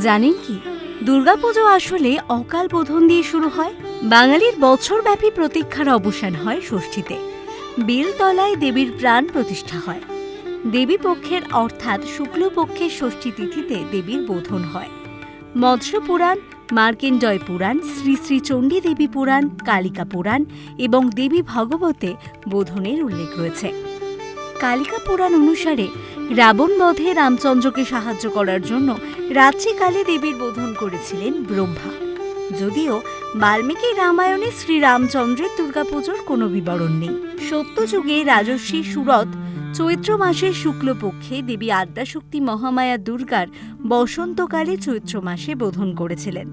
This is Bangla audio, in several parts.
জানেন কি? দুর্গাপুজো আসলে অকাল বোধন দিয়ে শুরু হয়। বাঙালির বছরব্যাপী প্রতীক্ষার অবসান হয় ষষ্ঠীতে। বেলতলায় দেবীর প্রাণ প্রতিষ্ঠা হয়। দেবী পক্ষের অর্থাৎ শুক্লপক্ষের ষষ্ঠী তিথিতে দেবীর বোধন হয়। মৎস্য পুরাণ মার্কেন্ডয় পুরাণ, শ্রী শ্রী চণ্ডী দেবী পুরাণ, কালিকা পুরাণ এবং দেবী ভগবতে বোধনের উল্লেখ রয়েছে। কালিকা পুরাণ অনুসারে রাবণ বধে রামচন্দ্রকে সাহায্য করার জন্য রাত্রিকালে দেবীর বোধন করেছিলেন ব্রহ্মা। যদিও বাল্মীকি রামায়ণে শ্রীরামচন্দ্রের দুর্গাপুজোর কোনো বিবরণ নেই। সত্যযুগে রাজস্বী সুরত চৈত্র মাসের শুক্লপক্ষে দেবী আদ্যাশক্তি মহামায়া দুর্গার বসন্তকালে চৈত্র মাসে বোধন করেছিলেন,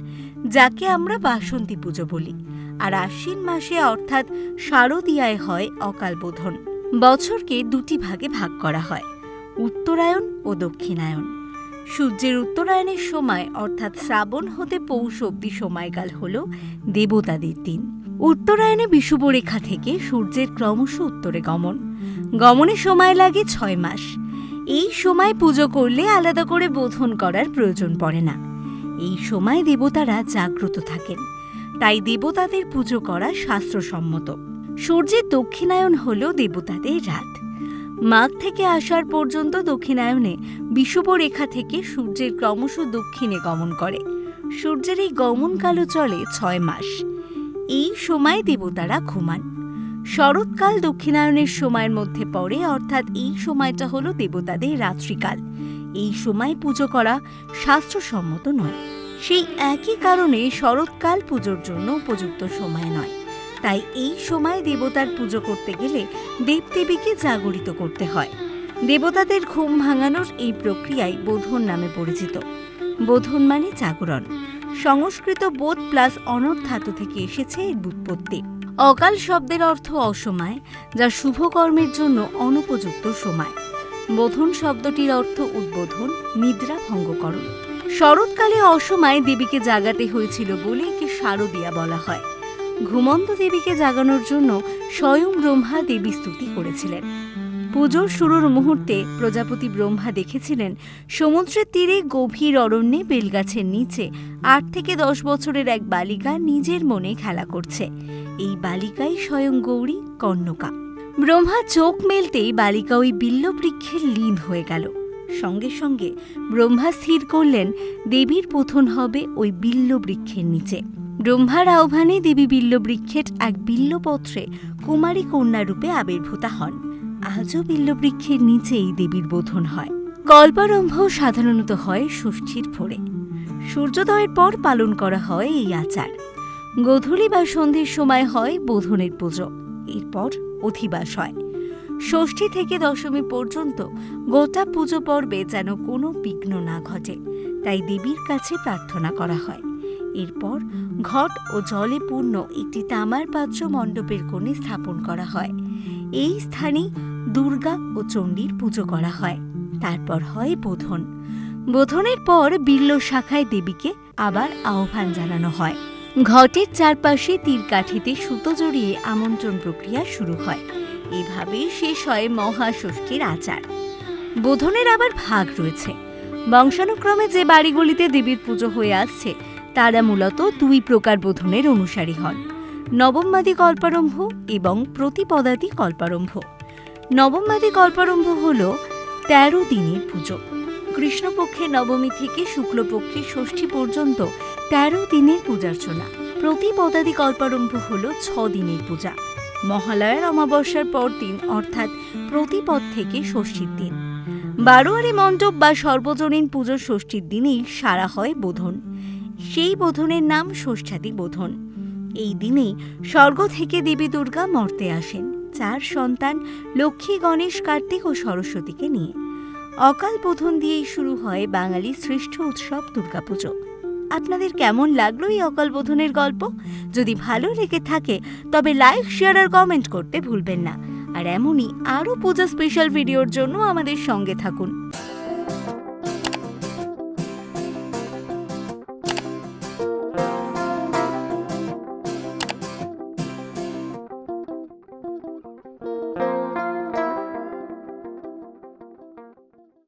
যাকে আমরা বাসন্তী পুজো বলি। আর আশ্বিন মাসে অর্থাৎ শারদীয়ায় হয় অকাল বোধন। বছরকে দুটি ভাগে ভাগ করা হয়। উত্তরায়ণ ও দক্ষিণায়ন সূর্যের উত্তরায়ণের সময়, অর্থাৎ শ্রাবণ হতে পৌষ অব্দি সময়কাল হল দেবতাদের দিন। উত্তরায়ণে বিষুবরেখা থেকে সূর্যের ক্রমশ উত্তরে গমন। গমনে সময় লাগে ছয় মাস। এই সময় পুজো করলে আলাদা করে বোধন করার প্রয়োজন পড়ে না। এই সময় দেবতারা জাগ্রত থাকেন। তাই দেবতাদের পুজো করা শাস্ত্রসম্মত। সূর্যের দক্ষিণায়ন হল দেবতাদের রাত। মাঘ থেকে আষাঢ় পর্যন্ত দক্ষিণায়নে বিষুব রেখা থেকে সূর্যের ক্রমশ দক্ষিণে গমন করে। সূর্যের এই গমনকালও চলে ছয় মাস। এই সময় দেবতারা ঘুমান। শরৎকাল দক্ষিণায়নের সময়ের মধ্যে পড়ে, অর্থাৎ এই সময়টা হলো দেবতাদের রাত্রিকাল। এই সময় পুজো করা শাস্ত্রসম্মত নয়। সেই একই কারণে শরৎকাল পুজোর জন্য উপযুক্ত সময় নয়। তাই এই সময় দেবতার পুজো করতে গেলে দেবদেবীকে জাগরিত করতে হয়। দেবতাদের ঘুম ভাঙানোর এই প্রক্রিয়ায় বোধন নামে পরিচিত। বোধন মানে জাগরণ। সংস্কৃত বোধ প্লাস অনর ধাতু থেকে এসেছে এর বুৎপত্তি। অকাল শব্দের অর্থ অসময়, যা শুভ কর্মের জন্য অনুপযুক্ত সময়। বোধন শব্দটির অর্থ উদ্বোধন, নিদ্রা ভঙ্গকরণ। শরৎকালে অসময় দেবীকে জাগাতে হয়েছিল বলে একে শারদিয়া বলা হয়। ঘুমন্ত দেবীকে জাগানোর জন্য স্বয়ং ব্রহ্মা দেবী স্তুতি করেছিলেন। পুজোর শুরুর মুহূর্তে প্রজাপতি ব্রহ্মা দেখেছিলেন সমুদ্রের তীরে গভীর অরণ্যে বেলগাছের নিচে আট থেকে দশ বছরের এক বালিকা নিজের মনে খেলা করছে। এই বালিকাই স্বয়ং গৌরী, কর্ণকা। ব্রহ্মা চোখ মেলতেই বালিকা ওই বিল্লবৃক্ষের লীন হয়ে গেল। সঙ্গে সঙ্গে ব্রহ্মা স্থির করলেন, দেবীর পথন হবে ওই বিল্লবৃক্ষের নিচে। ব্রহ্মার আহ্বানে দেবী বিল্লবৃক্ষের এক বিল্লপত্রে কুমারী কন্যা রূপে আবির্ভূতা হন। আজও বিল্লবৃক্ষের নিচেই দেবীর বোধন হয়। কল্পারম্ভ সাধারণত হয় ষষ্ঠীর ভোরে। সূর্যোদয়ের পর পালন করা হয় এই আচার। গোধূলি বা সন্ধ্যের সময় হয় বোধনের পুজো। এরপর অধিবাস হয়। ষষ্ঠী থেকে দশমী পর্যন্ত গোটা পুজো পর্বে যেন কোনো বিঘ্ন না ঘটে, তাই দেবীর কাছে প্রার্থনা করা হয়। এরপর ঘট ও জলে পূর্ণ একটি তামার পাত্র মণ্ডপের কোণে স্থাপন করা হয়। এই স্থানে দুর্গা ও চণ্ডীর পুজো করা হয়। তারপর হয় বোধন। বোধনের পর বিল্ল শাখায় দেবীকে আবার আহ্বান জানানো হয়। ঘটের চারপাশে তীরকাঠিতে সুতো জড়িয়ে আমন্ত্রণ প্রক্রিয়া শুরু হয়। এভাবেই শেষ হয় মহাষষ্ঠীর আচার। বোধনের আবার ভাগ রয়েছে। বংশানুক্রমে যে বাড়িগুলিতে দেবীর পুজো হয়ে আসছে তারা মূলত দুই প্রকার বোধনের অনুসারী হন, নবমবাদী কল্পারম্ভ এবং প্রতিপদাদি কল্পারম্ভ। নবমবাদী কল্পারম্ভ হল তেরো দিনের পুজো। কৃষ্ণপক্ষে নবমী থেকে শুক্লপক্ষে ষষ্ঠী পর্যন্ত তেরো দিনের পূজার্চনা। প্রতিপদাদি কল্পারম্ভ হল ছ দিনের পূজা। মহালয়ার অমাবস্যার পর দিন, অর্থাৎ প্রতিপদ থেকে ষষ্ঠীর দিন। বারোয়ারি মণ্ডপ বা সর্বজনীন পুজোর ষষ্ঠীর দিনেই সারা হয় বোধন। সেই বোধনের নাম ষষ্ঠাদি বোধন। এই দিনেই স্বর্গ থেকে দেবী দুর্গা মর্তে আসেন, চার সন্তান লক্ষ্মী, গণেশ, কার্তিক ও সরস্বতীকে নিয়ে। অকাল বোধন দিয়েই শুরু হয় বাঙালির শ্রেষ্ঠ উৎসব দুর্গাপুজো। আপনাদের কেমন লাগল এই অকাল বোধনের গল্প? যদি ভালো লেগে থাকে, তবে লাইক, শেয়ার আর কমেন্ট করতে ভুলবেন না। আর এমনই আরও পূজা স্পেশাল ভিডিওর জন্য আমাদের সঙ্গে থাকুন।